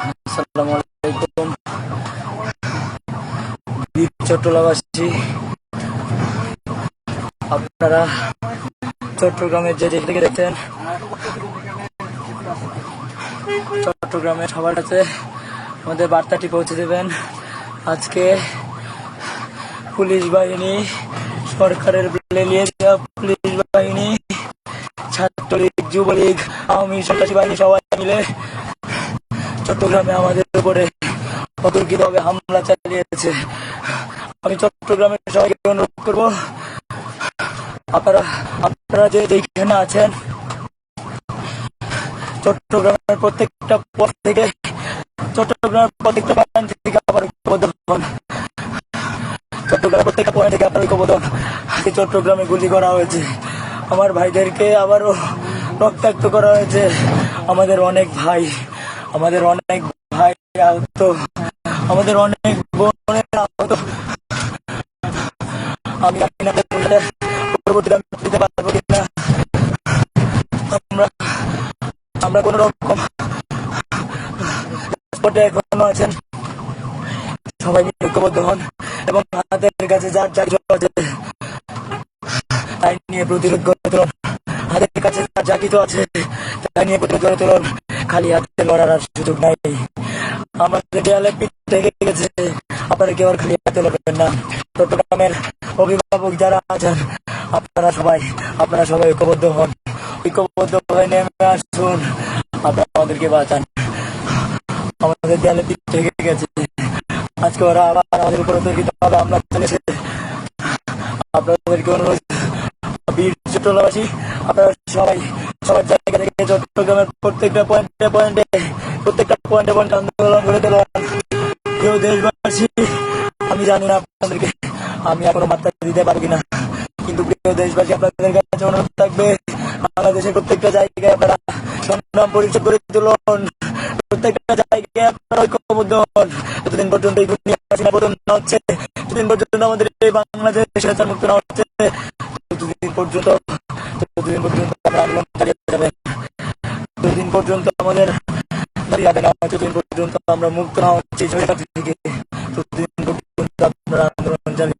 আসসালামু আপনারা চট্টগ্রামের যে দিক থেকে চট্টগ্রামের সবার কাছে আমাদের বার্তাটি পৌঁছে দেবেন। আজকে পুলিশ বাহিনী সরকারের লেলিয়ে পুলিশ বাহিনী, ছাত্রলীগ, যুবলীগ, আওয়ামী সন্ত্রাসী বাহিনী সবাই মিলে চট্টগ্রামে আমাদের উপরে অতর্কিতভাবে হামলা চালিয়েছে। আমি চট্টগ্রামের সবাইকে অনুরোধ করব, আপনারা আপনারা যে যেখানে আছেন, চট্টগ্রামের প্রত্যেকটা পথ থেকে, চট্টগ্রামের প্রত্যেকটা পয়েন্ট থেকে আবার ঐক্যবদ্ধ চট্টগ্রামের প্রত্যেকটা পয়েন্ট থেকে আপনার ঐক্যবদ্ধ। আজকে চট্টগ্রামে গুলি করা হয়েছে। আমার ভাইদেরকে আবারও রক্তাক্ত করা হয়েছে। আমাদের অনেক ভাই আমাদের অনেক ভাই আহত, আমাদের অনেক বোনের আহত। আমি পরবর্তীতে পারব কিনা। আমরা আমরা কোন রকম এখনও আছেন। সবাই মিলে ঐক্যবদ্ধ হন এবং হাতের কাছে যার কিছু আছে, তাই নিয়ে প্রতিরোধ করে হাতের কাছে যা কিছু আছে তাই নিয়ে প্রতিরোধ করে তুলুন। খালি হাতে লড়ার আর সুযোগ নাই। আমাদের দেয়ালে পিঠ গেছে। আপনারা কেউ আর খালি হাতে লড়বেন না। চট্টগ্রামের অভিভাবক যারা আছেন, আপনারা সবাই আপনারা সবাই ঐক্যবদ্ধ হন। ঐক্যবদ্ধ হয়ে নেমে আসুন। আপনারা আমাদেরকে বাঁচান। আমাদের দেয়ালে পিঠ থেকে গেছে। আজকে ওরা আবার আমাদের উপর তর্কিত ভাবে হামলা চালিয়েছে। আপনাদেরকে অনুরোধ, বীর চট্টগ্রামবাসী আপনারা সবাই, সবার জায়গা থেকে চট্টগ্রামের প্রত্যেকটা পয়েন্টে পয়েন্টে প্রত্যেকটা পয়েন্টে পয়েন্টে আন্দোলন করে কেউ দেশবাসী, আমি জানি না আপনাদেরকে, আমি এখনও বার্তা দিতে পারব কিনা, কিন্তু প্রিয় দেশবাসী, আপনাদের কাছে অনুরোধ থাকবে, বাংলাদেশের প্রত্যেকটা জায়গায় আপনারা সংগ্রাম পরিচয় করে তুলুন, প্রত্যেকটা জায়গায় আপনারা ঐক্যবদ্ধ হন, যতদিন পর্যন্ত এই না হচ্ছে ততদিন পর্যন্ত আমাদের এই বাংলাদেশ মুক্ত না হচ্ছে, ততদিন পর্যন্ত পর্যন্ত আমরা ততদিন পর্যন্ত আমাদের দাঁড়িয়ে না যতদিন পর্যন্ত আমরা মুক্ত না হচ্ছি ততদিন পর্যন্ত আন্দোলন চালিয়ে